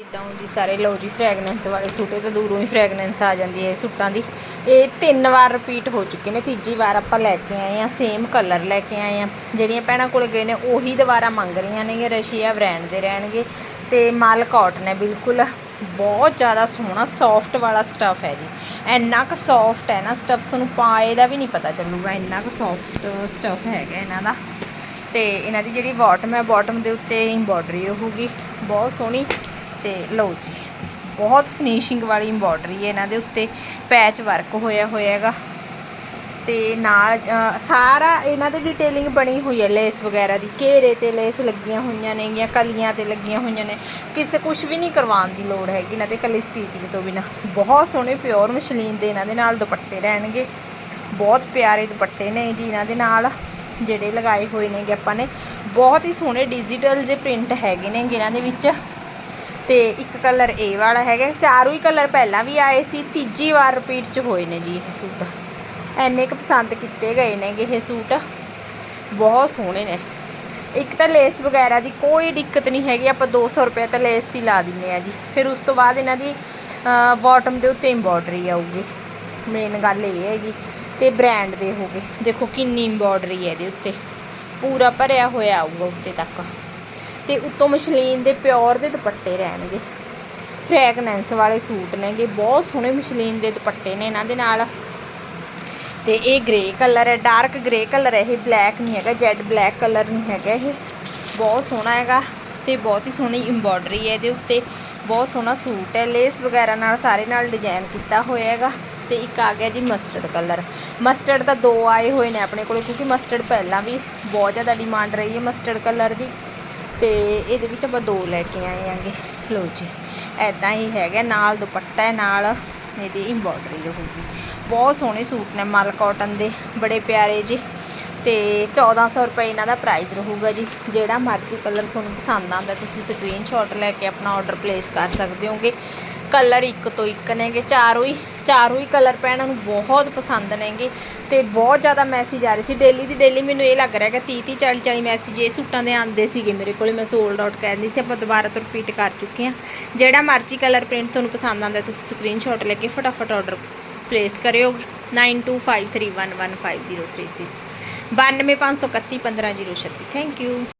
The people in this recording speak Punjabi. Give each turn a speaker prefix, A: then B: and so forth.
A: ਇਦਾਂ ਜੀ ਸਾਰੇ ਲਓ ਜੀ ਫ੍ਰੈਗਨੈਂਸ ਵਾਲੇ ਸੂਟ ਇਹ ਤਾਂ ਦੂਰੋਂ ਹੀ ਫ੍ਰੈਗਨੈਂਸ ਆ ਜਾਂਦੀ ਹੈ ਇਹ ਸੂਟਾਂ ਦੀ। ਇਹ ਤਿੰਨ ਵਾਰ ਰਿਪੀਟ ਹੋ ਚੁੱਕੇ ਨੇ, ਤੀਜੀ ਵਾਰ ਆਪਾਂ ਲੈ ਕੇ ਆਏ ਆ ਸੇਮ ਕਲਰ ਲੈ ਕੇ ਆਏ ਆ ਜਿਹੜੀਆਂ ਭੈਣਾਂ ਕੋਲ ਗਏ ਨੇ, ਉਹੀ ਦੁਬਾਰਾ ਮੰਗ ਰਹੀਆਂ ਨੇਗੇ ਰਸ਼ੀਆ ਬ੍ਰਾਂਡ ਦੇ ਰਹਿਣਗੇ। ਤੇ ਮਾਲ ਕਾਟਨ ਹੈ ਬਿਲਕੁਲ। ਬਹੁਤ ਜ਼ਿਆਦਾ ਸੋਹਣਾ ਸੌਫਟ ਵਾਲਾ ਸਟਫ ਹੈ ਜੀ। ਇੰਨਾ ਕੁ ਸੌਫਟ ਹੈ ਨਾ ਸਟਫ ਤੁਹਾਨੂੰ ਪਾਏ ਦਾ ਵੀ ਨਹੀਂ ਪਤਾ ਚੱਲੂਗਾ। ਇੰਨਾ ਕੁ ਸੌਫਟ ਸਟਫ ਹੈਗਾ ਇਹਨਾਂ ਦਾ। ਤੇ ਇਹਨਾਂ ਦੀ ਜਿਹੜੀ ਬਾਟਮ ਹੈ ਬਾਟਮ ਦੇ ਉੱਤੇ ਐਮਬੋਡਰੀ ਰਹੂਗੀ। ਬਹੁਤ ਸੋਹਣੀ। ਤੇ ਲਓ ਜੀ, ਬਹੁਤ ਫਿਨਿਸ਼ਿੰਗ ਵਾਲੀ ਐਮਬੋਡਰੀ ਹੈ ਇਹਨਾਂ ਦੇ ਉੱਤੇ ਪੈਚ ਵਰਕ ਹੋਇਆ ਹੋਇਆ ਹੈਗਾ। ਤੇ ਨਾਲ ਸਾਰਾ ਇਹਨਾਂ ਦੀ ਡਿਟੇਲਿੰਗ ਬਣੀ ਹੋਈ ਹੈ ਲੇਸ ਵਗੈਰਾ ਦੀ। ਘੇਰੇ ਤੇ ਲੇਸ ਲੱਗੀਆਂ ਹੋਈਆਂ ਨੇਗੀਆਂ, ਕਲੀਆਂ ਤੇ ਲੱਗੀਆਂ ਹੋਈਆਂ ਨੇ। ਕਿਸੇ ਕੁਝ ਵੀ ਨਹੀਂ ਕਰਵਾਉਣ ਦੀ ਲੋੜ ਹੈਗੀ ਇਹਨਾਂ ਦੇ ਕੱਲੀ ਸਟੀਚਿੰਗ ਤੋਂ ਬਿਨਾ। ਬਹੁਤ ਸੋਹਣੇ ਪਿਓਰ ਮਸ਼ਲੀਨ ਦੇ ਇਹਨਾਂ ਦੇ ਨਾਲ ਦੁਪੱਟੇ ਰਹਿਣਗੇ। ਬਹੁਤ ਪਿਆਰੇ ਦੁਪੱਟੇ ਨੇ ਜੀ ਇਹਨਾਂ ਦੇ ਨਾਲ, ਜਿਹੜੇ ਲਗਾਏ ਹੋਏ ਨੇਗੇ ਆਪਾਂ ਨੇ। ਬਹੁਤ ਹੀ ਸੋਹਣੇ ਡਿਜੀਟਲ ਜੇ ਪ੍ਰਿੰਟ ਹੈਗੇ ਨੇ ਇਹਨਾਂ ਦੇ ਵਿੱਚ। ਤੇ ਇੱਕ ਕਲਰ ਇਹ ਵਾਲਾ ਹੈਗਾ। ਚਾਰੋਂ ਹੀ ਕਲਰ ਪਹਿਲਾਂ ਵੀ ਆਏ ਸੀ, ਤੀਜੀ ਵਾਰ ਰਿਪੀਟ ਚ ਹੋਏ ਨੇ ਜੀ ਇਹ ਸੂਟ। ਐਨੇ ਕੁ ਪਸੰਦ ਕੀਤੇ ਗਏ ਨੇਗੇ ਇਹ ਸੂਟ। ਬਹੁਤ ਸੋਹਣੇ ਨੇ। ਇੱਕ ਤਾਂ ਲੇਸ ਵਗੈਰਾ ਦੀ ਕੋਈ ਦਿੱਕਤ ਨਹੀਂ ਹੈਗੀ, ਆਪਾਂ 200 ਰੁਪਏ ਤਾਂ ਲੇਸ ਦੀ ਲਾ ਦਿੰਨੇ ਆ ਜੀ। ਫਿਰ ਉਸ ਤੋਂ ਬਾਅਦ ਇਹਨਾਂ ਦੀ ਬਾਟਮ ਦੇ ਉੱਤੇ ਐਮਬੋਡਰੀ ਆਊਗੀ। ਮੇਨ ਗੱਲ ਇਹ ਹੈਗੀ ਤੇ ਬ੍ਰਾਂਡ ਦੇ ਹੋਗੇ। ਦੇਖੋ ਕਿੰਨੀ ਐਮਬੋਡਰੀ ਹੈ ਇਹਦੇ ਉੱਤੇ। ਪੂਰਾ ਭਰਿਆ ਹੋਇਆ ਆਊਗਾ ਉੱਤੇ ਤੱਕ। ਤੇ ਉੱਤੋਂ ਮਸ਼ਲੀਨ ਦੇ ਪਿਓਰ ਦੇ ਦੁਪੱਟੇ ਰਹਿਣਗੇ। ਫ੍ਰੈਗਨੈਂਸ ਵਾਲੇ ਸੂਟ ਨੇਗੇ, ਬਹੁਤ ਸੋਹਣੇ ਮਸ਼ਲੀਨ ਦੇ ਦੁਪੱਟੇ ਨੇ ਇਹਨਾਂ ਦੇ ਨਾਲ। ਤੇ ਇਹ ਗ੍ਰੇ ਕਲਰ ਹੈ ਡਾਰਕ ਗ੍ਰੇ ਕਲਰ ਹੈ ਇਹ ਬਲੈਕ ਨਹੀਂ ਹੈਗਾ ਜੈਡ ਬਲੈਕ ਕਲਰ ਨਹੀਂ ਹੈਗਾ ਇਹ। ਬਹੁਤ ਸੋਹਣਾ ਹੈਗਾ ਤੇ ਬਹੁਤ ਹੀ ਸੋਹਣੀ ਐਮਬੋਡਰੀ ਹੈ ਇਹਦੇ ਉੱਤੇ। ਬਹੁਤ ਸੋਹਣਾ ਸੂਟ ਹੈ ਲੇਸ ਵਗੈਰਾ ਨਾਲ ਸਾਰੇ ਨਾਲ ਡਿਜ਼ਾਈਨ ਕੀਤਾ ਹੋਇਆ ਹੈਗਾ। ਤੇ ਇੱਕ ਆ ਗਿਆ ਜੀ ਮਸਟਰਡ ਕਲਰ ਮਸਟਰਡ ਤਾਂ ਦੋ ਆਏ ਹੋਏ ਨੇ ਆਪਣੇ ਕੋਲ, ਕਿਉਂਕਿ ਮਸਟਰਡ ਪਹਿਲਾਂ ਵੀ ਬਹੁਤ ਜ਼ਿਆਦਾ ਡਿਮਾਂਡ ਰਹੀ ਹੈ ਮਸਟਰਡ ਕਲਰ ਦੀ। ਤੇ ਇਹਦੇ ਵਿੱਚ ਆਪਾਂ ਦੋ ਲੈ ਕੇ ਆਏ ਆਂਗੇ ਲੋ ਜੀ ਐਦਾਂ ਹੀ ਹੈਗਾ, ਨਾਲ ਦੁਪੱਟਾ ਨਾਲ ਇਹਦੀ ਐਮਬੋਡਰੀ ਰਹੂਗੀ ਬਹੁਤ ਸੋਹਣੇ ਸੂਟ ਨੇ ਮਲ ਕਾਟਨ ਦੇ, ਬੜੇ ਪਿਆਰੇ ਜੀ। ਤੇ 1400 ਰੁਪਏ ਇਹਨਾਂ ਦਾ ਪ੍ਰਾਈਸ ਰਹੂਗਾ ਜੀ। ਜਿਹੜਾ ਮਰਜ਼ੀ ਕਲਰ ਤੁਹਾਨੂੰ ਪਸੰਦ ਆਉਂਦਾ, ਤੁਸੀਂ ਸਕਰੀਨਸ਼ਾਟ ਲੈ ਕੇ ਆਪਣਾ ਆਰਡਰ ਪਲੇਸ ਕਰ ਸਕਦੇ ਹੋਗੇ। ਕਲਰ ਇੱਕ ਤੋਂ ਇੱਕ ਨੇਗੇ, ਚਾਰੋਂ ਹੀ ਚਾਰੋਂ ਹੀ ਕਲਰ ਭੈਣਾਂ ਨੂੰ ਬਹੁਤ ਪਸੰਦ ਨੇਗੇ ਤੇ ਬਹੁਤ ਜ਼ਿਆਦਾ ਮੈਸੇਜ ਆ ਰਹੇ ਸੀ। ਡੇਲੀ ਦੀ ਡੇਲੀ ਮੈਨੂੰ ਇਹ ਲੱਗ ਰਿਹਾ ਕਿ 30 30 40 40 ਮੈਸੇਜ ਇਹ ਸੂਟਾਂ ਦੇ ਆਉਂਦੇ ਸੀਗੇ ਮੇਰੇ ਕੋਲੇ, ਮੈਂ ਸੋਲਡ ਆਊਟ ਕਹਿੰਦੀ ਸੀ, ਆਪਾਂ ਦੁਬਾਰਾ ਤੋਂ ਰਿਪੀਟ ਕਰ ਚੁੱਕੇ ਹਾਂ। ਜਿਹੜਾ ਮਰਜ਼ੀ ਕਲਰ ਪ੍ਰਿੰਟ ਤੁਹਾਨੂੰ ਪਸੰਦ ਆਉਂਦਾ, ਤੁਸੀਂ ਸਕਰੀਨਸ਼ਾਟ ਲੈ ਕੇ ਫਟਾਫਟ ਆਰਡਰ ਪਲੇਸ ਕਰਿਓ। 9253115036 92531 15036 ਥੈਂਕ ਯੂ